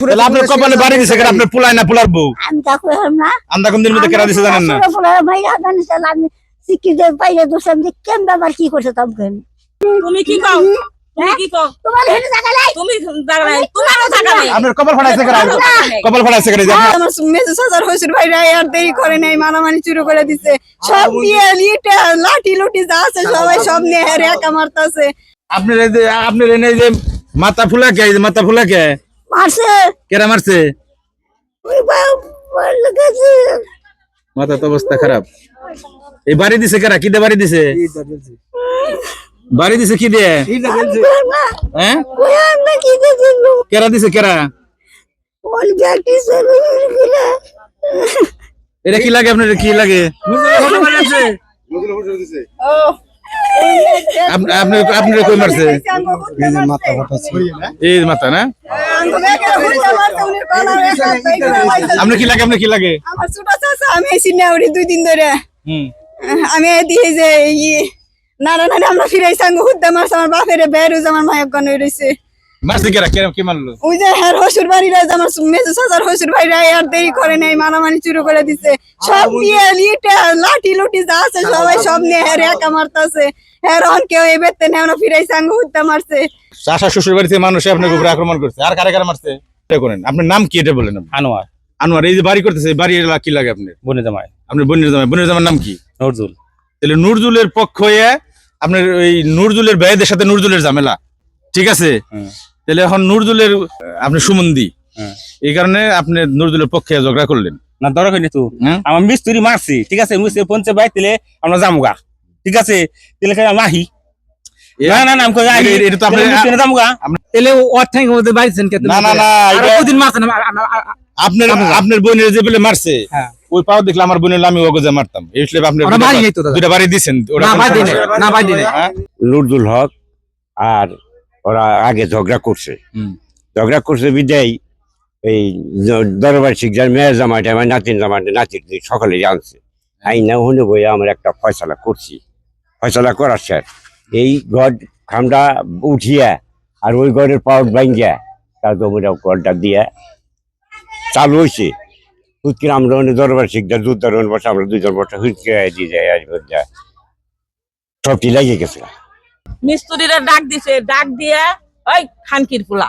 তাহলে আপনার কপালে বাড়ি দিছে কেন? আপনার পুলাই না পুলার বউ? আমি তা কইলাম না? আন্দা কোন দিন মধ্যে কেরা দিছে জানেন না? ভাই পাইলে যে কেন ব্যাপার কি করছে তুমি কি কও? তুমি কি কও? তোমার হেনে টাকা নাই? তুমি জায়গা নাই। তোমারও জায়গা নেই। আপনার কপাল ফাটাইছে কেন? কপাল ফাটাইছে কেন যে? আপনার- আমার মেজো সাজার হয়েছিল ভাই আর দেরি করে নাই মারামারি শুরু করে দিছে। সব নিয়ে লিটা লাঠি লুটি যা আছে সবাই সব নিয়ে হেরে একা মারতাছে। আপনার এই যে আপনার এনে যে মাথা ফুলা কে মাথা ফুলা কে মারছে। কেরা মারছে? মাথা তো অবস্থা খারাপ। এই বাড়ি দিছে কেরা? কি দিয়ে বাড়ি দিছে? বাড়ি দিছে কি দিয়ে? হ্যাঁ? কেরা দিছে কেরা? এটা কি লাগে আপনার কি লাগে? আপ- আপনি আপনি কই মারছে? এই মাথা না? আপনি কি লাগে আপনার কি লাগে? আমার ছোট চাচা আমি না উড়ি দুই দিন ধরে। আমি দিয়ে যে নানা নানা আমরা ফিরাইছি হুদ্দা মারছে আমার বাপের বেরুজ আমার মায়ের গান রয়েছে কি ওই যে হ্যাঁ হসুর বাড়িরা আমার মেজো সাজার হসুর ভাইরা আর দেরি করে নাই মারামারি শুরু করে দিছে। সব নিয়ে লিটা লাঠি লুটি যা আছে সবাই সব নিয়ে হেরে একা মারতাছে। হ্যাঁ রন কেউ এবেতে নেই আমরা ফিরাই সাঙ্গ হুদ্দা মারছে। চাষা শ্বশুর বাড়িতে মানুষ আপনার উপরে আক্রমণ করছে। আর কারা কারা মারছে? এটা করেন। আপনার নাম কি এটা বলেন আনোয়ার। আনোয়ার এই যে বাড়ি করতেছে বাড়ি কি লাগে আপনার? বনে জামাই। আপনার বোনের জামাই বোনের জামার নাম কি? নজরুল। তাহলে নুরজুলের পক্ষ হয়ে আপনার ওই নুরজুলের ভাইদের সাথে নুরজুলের ঝামেলা। ঠিক আছে। তাহলে এখন নুরজুলের আপনি সুমন্দি। হুম। এই কারণে আপনি নুরজুলের পক্ষে ঝগড়া করলেন। না দরকার হয়নি তো। হ্যাঁ? আমার মিস্ত্রি মারছি ঠিক আছে? মিস্ত্রি পঞ্চে বাই দিলে আমরা যামুগা ঠিক আছে? না না না আমি এটা- তো আপনি- তাহলে মধ্যে কে? না না না না? আপনার আপনার বোনের যে বলে মারছে হ্যাঁ। ওই পাও দেখলে আমার বোনের আমি মারতাম। এই হিসেবে আপনি বাড়ি না বাড়ি না বাড়ি হ্যাঁ? হক আর ওরা আগে ঝগড়া করছে। ঝগড়া করছে বিদায় এই দরবার শিখজার মেয়ের জামাইটা আমার নাতিন জামাইটা নাতির সকালে আনছে আইনা হনে বইয়ে আমার একটা ফয়সালা করছি। ফয়সালা করার স্যার এই ঘর খামটা উঠিয়া আর ওই ঘরের পাউট ভাঙ্গিয়া তার জমিটা ঘরটা দিয়া চালু হয়েছে হুৎকে আমরা অনেক দরবার শিখজার দুধ দরবার বসে আমরা দুজন বসে হুৎকে দিয়ে যায় সবটি লাগিয়ে গেছে। মিস্ত্রিরা ডাক দিছে ডাক দিয়া ওই খানকির পোলা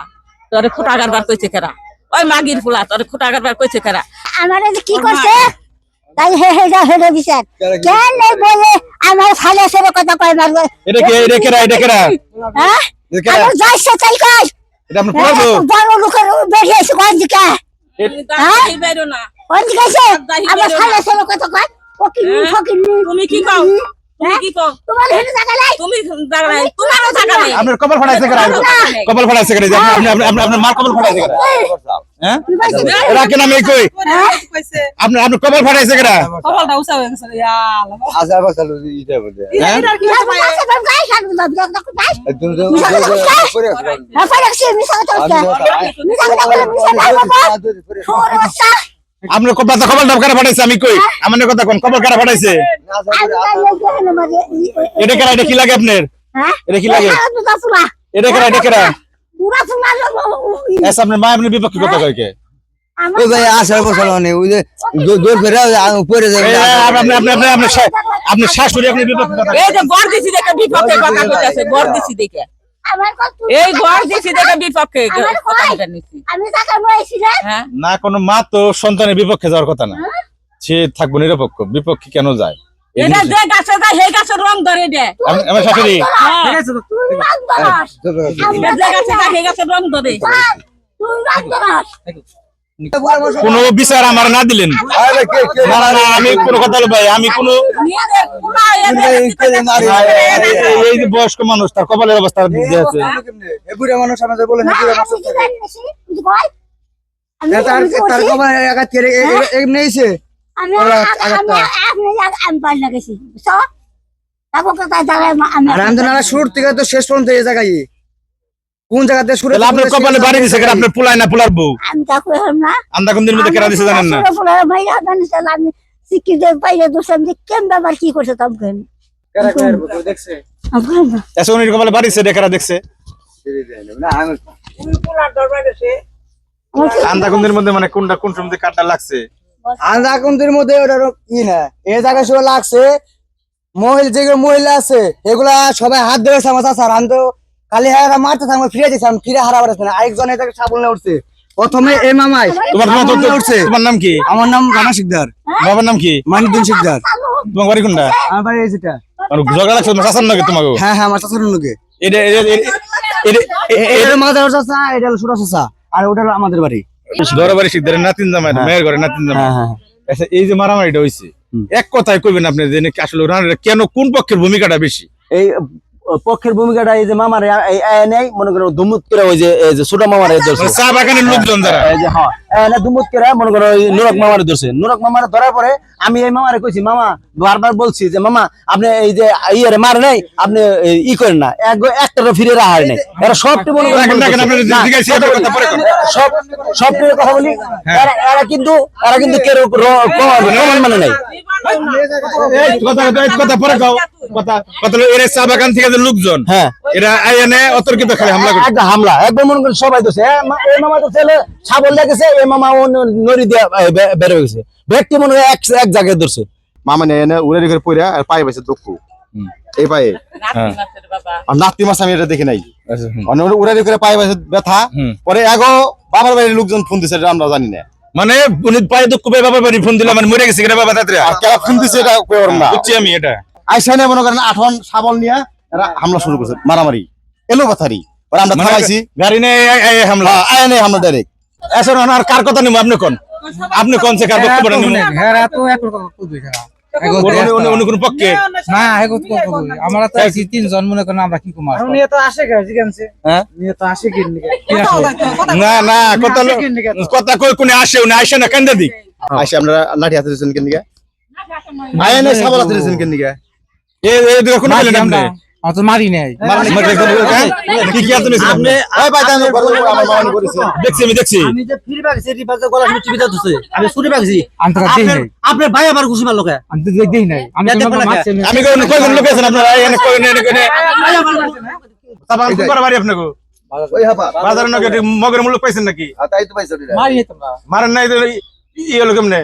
তোরে খোটাগার বার কইছে কেরা? ওই মাগির পোলা তোরে খোটাগার বার কইছে কেরা? আমার কি করছে তাই হে হে যা হেরে বিচার। কেন বলে আমার ফালে সেরে কথা কয় মারবে? এটা কে এটা কেরা এটা কেরা? হ্যাঁ? আমার যাইছে তাই কয় এটা আপনার পড়ব বড় লোকের বেরিয়ে এসে কোন দিকে? হ্যাঁ? বাইরো না। কোন দিকে এসে? আমার ফালে। সেরে কথা কয়? ও কি হ্যাঁ? ফকির তুমি কি কও? তুমি কি কও? তোমার হেরে টাকা নাই? তুমি জায়গা নাই তোমারও জায়গা নেই আপনার কপাল ফাটাইছে কেরা জায়গা। কপাল ফাটাইছে কেরা আপনি আপনি আপনি আপনার মার কপাল ফাটাইছে কেরা হ্যাঁ? রাখেন আমি কই? আপনি আপনি কপাল ফাটাইছে কেরা কপালটা উঁচা হয়ে গেছে। ইয়া আল্লাহ। হ্যাঁ? আপনার কপাল কপাল ডাব কারা ফাটাইছে আমি কই? আমার কথা কোন কপাল কারা ফাটাইছে এটা কেরা এটা কি লাগে আপনার? এটা কি লাগে? এটা কেরা এটা কেরা? এস আপনার মা আপনার বিপক্ষে কথা কয় কে? ওই ভাই আসার বছর ওই যে দো- দৌড় ফেরে যাবে। আপনি আপনি আপনি আপনি শাশুড়ি আপনি বিপক্ষে কথা এই যে গড় দিছি দেখে বিপক্ষে কথা কইতাছে গড় দিছি দেখে। এই ঘর দিছি দেখে বিপক্ষে হ্যাঁ। না। কোনো মা তো সন্তানের বিপক্ষে যাওয়ার কথা না। সে থাকব নিরপেক্ষ বিপক্ষে কেন যায়? এই যে গাছে যায় সেই গাছের রং ধরে দে আমি- আমার শাশুড়ি হ্যাঁ। রং ধরে। তুই রাগ ধরাস কোনো বিচার আমার না দিলেন। না না না আমি কোনো কথা ভাই আমি কোনো এই- বয়স্ক মানুষ তার কপালের অবস্থা দিতে আছে বুড়া মানুষ আমাদের বলে তার আঘাত শুরু থেকে তো শেষ পর্যন্ত এই জায়গায়। কোন জায়গাতে শুরু আপনার কপালে বাড়ি দিছে কেন? আপনার পুলাই না পুলার বউ? আমি তা কইলাম না। আন্দা কোন দিন মধ্যে কেরা দিছে জানেন না? ভাই জানিস না, আমি পাইলে দোষাম যে কেন ব্যাপার কি করছে তখন? দেখছে আমি কইলাম না। এসে উনির কপালে বাড়ি দিছে দেখছে? না আমি আন্দাকুন্দির মধ্যে মানে কোনটা কোন সময় কাটটা লাগছে? আন্দাকুন্দির মধ্যে ওটার ই না এই জায়গায় সব লাগছে। মহিলা যেগুলো মহিলা আছে এগুলা সবাই হাত চাষার আমি তো খালি হারা মারতে থাকব ফিরে দিয়েছিলাম ফিরে হারা পারছে না। আরেকজন এটাকে সাবল উঠছে। প্রথমে এ মামাই তোমার সাবল নিয়ে উঠছে তোমার নাম কি? আমার নাম রানা শিকদার। বাবার নাম কি? মানিকদিন শিকদার। তোমার বাড়ি কোনটা? আমার বাড়ি যেটা। আর ঝগড়া লাগছে তোমার শাসন নাকি তোমাকে হ্যাঁ হ্যাঁ আমার লোকে এটা এটা- এটা- এটা- মাদার এটা সুরা আর ওটা হলো আমাদের বাড়ি। দরবারি শিখদের নাতিন জামাই মেয়ের ঘরে নাতিন জামাই। হ্যাঁ হ্যাঁ আচ্ছা এই যে মারামারিটা হইছে এক কথায় কইবেন আপনি যে আসলে কেন কোন পক্ষের ভূমিকাটা বেশি? এই পক্ষের ভূমিকাটা এই যে মামার এই মনে করো দুমুত করে ওই যে ছোট মামার ধরছে। চা বাগানের লোকজন যারা। এই যে হ্যাঁ এনে দুমুত করে মনে করো ওই নুরক মামারে ধরছে। নুরক মামারে ধরার পরে আমি এই মামারে কইছি মামা বারবার বলছি যে মামা আপনি এই যে ইয়ে মারে নাই আপনি ই করেন না। একটা ফিরে রাহার নেই। এরা সবটি মনে করেন করার কথা সব সব কথা বলি। এরা এরা কিন্তু এরা কিন্তু কেউ মানে নাই। কথা কথা- পরে কথা কথা এরা চা বাগান থেকে যে লোকজন হ্যাঁ। এরা আইনে অতর্কিত খেলে হামলা করে একটা হামলা একবার মনে করেন সবাই দোষে এই মামা তো ছেলে ছাগল দেখেছে এই মামা ও নড়ি দিয়ে এ, বে- বের হয়ে গেছে। ব্যক্তি মনে হয় এক এক জায়গায় ধরছে। মামা নিয়ে এনে উড়ে রেখে পইরা আর পায়ে পাইছে দুঃখ। এই পায়ে। আর নাতি মাছ আমি এটা দেখি নাই। অন্য উড়ে রেখে পায়ে পাইছে ব্যথা। হুম। পরে এগো বাবার বাড়ির লোকজন ফোন দিছে এটা আমরা জানি না। মানে উনি পায়ে দুঃখ পেয়ে বাবার বাড়ি ফোন দিলাম মানে মরে গেছে কিনা বাবা তাতে ফোন দিছে এটা বুঝছি আমি এটা। আইসা নিয়ে মনে করেন আঠন সাবল নিয়ে এরা হামলা শুরু করছে মারামারি। এলো কথারি? আমরা মানে থামাইছি। গাড়ি এই হামলা। আয় নেই হামলা ডাইরেক্ট এখন আর কার কথা নিব আপনি কোন? আপনি কোন সে কার বক্তব্য নিব হ্যাঁ তো এক কথা আমরা তো আছি তিনজন মনে করেন আমরা কি কুমার নিয়ে তো আসে কে জিগানছে হ্যাঁ? নিয়ে তো আসে কি না না কথা হলো- কই কোনে আসে উনি আসে না কেন দিক? আমরা লাঠি হাতে কেন দিকে আয় নেই শাবল হাতে দিয়েছেন কেন দিকে এই এই দিকে মারি আপনি মারি নাই। হ্যাঁ? কি কি হাতে আপনি? ওই ভাই আমার করেছে। দেখছি আমি দেখছি। আমি যে ফিরে রিপাজে গলা আমি শুনে পাইছি। আমি তো দেই নাই। আপনার ভাই আবার মারলো কে? আমি তো দেই নাই। আমি আমি। কোন কয়জন লোক আছেন আপনারা? করে বাড়ি আপনাকে? ওই হাপা বাজারে মগের মূল্য পাইছেন নাকি? তাই তো পাইছে মারি নাই তোমরা মারেন নাই তো ই হলো কেমনে?